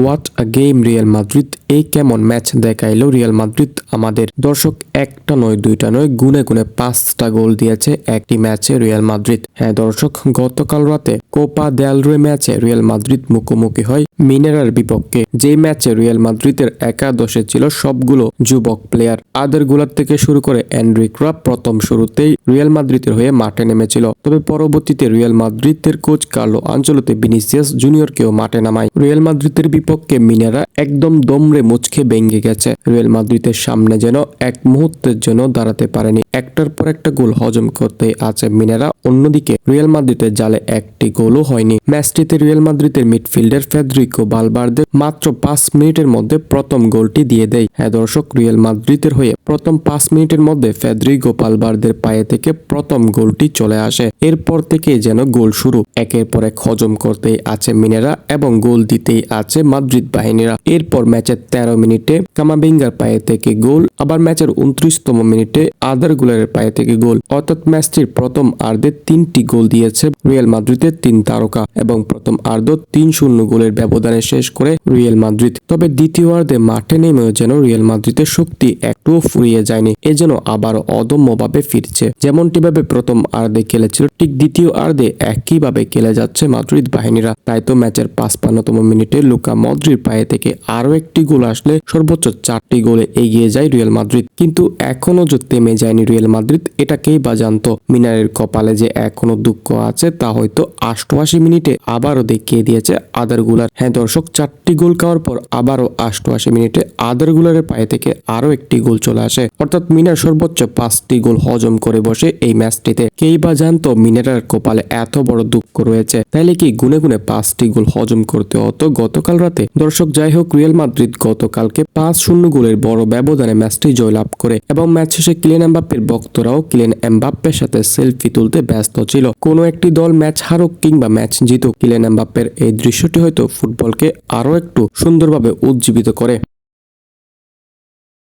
What a game Real Madrid এই কেমন match দেখাইলো রিয়াল মাদ্রিদ? আমাদের দর্শক একটা নয়, দুইটা নয়, গুনে গুনে পাঁচটা গোল দিয়েছে একটি ম্যাচে রিয়াল মাদ্রিদ। হ্যাঁ দর্শক, গতকাল রাতে কোপা দেলরে ম্যাচে রিয়াল মাদ্রিদ মুখোমুখি হয় মিনেরার বিপক্ষে। যেই ম্যাচে রিয়াল মাদ্রিদের একাদশে ছিল সবগুলো যুবক প্লেয়ার। আদেরগুলার থেকে শুরু করে এন্ড্রিকরা প্রথম শুরুতেই রিয়াল মাদ্রিদের হয়ে মাঠে নেমেছিল। তবে পরবর্তীতে রিয়াল মাদ্রিদের কোচ কার্লো আঞ্চলতে ভিনিসিয়াস জুনিয়রকেও মাঠে নামায়। রিয়াল মাদ্রিদের বিপক্ষে মিনেরা একদম দমরে মুচকে ভেঙে গেছে। রিয়াল মাদ্রিদের সামনে যেন এক মুহূর্তের জন্য দাঁড়াতে পারেনি। একটার পর একটা গোল হজম করতে আছে মিনেরা। অন্যদিকে রিয়াল মাদ্রিদের জালে একটি গোলও হয়নি। ম্যাচটিতে রিয়াল মাদ্রিদের মিডফিল্ডার ফেদ্রিকো বালবার্দের মাত্র পাঁচ মিনিটের মধ্যে প্রথম গোলটি দিয়ে দেয়। হ্যাঁ দর্শক, রিয়াল মাদ্রিদের হয়ে প্রথম পাঁচ মিনিটের মধ্যে ফেদ্রিগো বালবার্দের পায়ে থেকে প্রথম গোলটি চলে আসে। এরপর থেকে যেন গোল শুরু। একের পর এক হজম করতেই আছে মিনেরা এবং গোল দিতেই আছে মাদ্রিদ বাহিনীরা। এরপর ম্যাচের তেরো মিনিটে কামাবিঙ্গার পায়ে থেকে গোল, আবার ম্যাচের উনত্রিশতম মিনিটে আদার গুলারের পায়ে থেকে গোল। অর্থাৎ ম্যাচটির প্রথম আর্ধে তিনটি গোল দিয়েছে রিয়াল মাদ্রিদের তিন তারকা এবং প্রথম আর্ধ তিন শূন্য গোলের ব্যবধানে শেষ করে রিয়াল মাদ্রিদ। তবে দ্বিতীয় আর্ধে মাঠে নেমেও যেন রিয়াল মাদ্রিদের শক্তি একটুও ফুরিয়ে যায়নি। এজন্য আবার অদম্যভাবে ফিরছে। যেমনটি ভাবে প্রথম আর্ধে খেলেছিল, ঠিক দ্বিতীয় আর্ধে একইভাবে খেলে যাচ্ছে মাদ্রিদ বাহিনীরা। তাই তো ম্যাচের পাঁচপান্নতম মিনিটে লুকা মদ্রির পায়ে থেকে আরও একটি গোল আসলে সর্বোচ্চ চারটি গোলে এগিয়ে যায় রিয়াল মাদ্রিদ। কিন্তু এখনও যে থেমে যায়নি রিয়াল মাদ্রিদ, এটাকেই বা জানতো। মিনারের কপালে যে এখনও দুঃখ আছে, তা হয়তো অষ্টআশি মিনিটে আবারও দেখিয়ে দিয়েছে আদারগুলার। হ্যাঁ দর্শক, চারটি গোল খাওয়ার পর আবারও অষ্টআশি মিনিটে আদার গুলারের পায়ে থেকে আরও একটি গোল চলে আসে। অর্থাৎ মিনার সর্বোচ্চ পাঁচটি গোল হজম করে বসে এই ম্যাচটিতে। কেই বা জানতো মিনারের কপালে এত বড় দুঃখ রয়েছে? তাইলে কি গুনে গুনে পাঁচটি গোল হজম করতে হতো গতকাল রাতে? দর্শক, যাই হোক, রিয়াল মাদ্রিদ গতকালকে পাঁচ শূন্য গোলের বড় ব্যবধানে ম্যাচটি জয়লাভ করে এবং ম্যাচ শেষে কিলেন এমবাপ্পের ভক্তরাও কিলেন এমবাপ্পের সাথে সেলফি তুলতে ব্যস্ত ছিল। কোনো একটি দল ম্যাচ হারুক কিংবা ম্যাচ জিতুক কিলেন এমবাপ্পের এই দৃশ্যটি হয়তো ফুটবলকে আরও একটু সুন্দরভাবে উজ্জীবিত করে।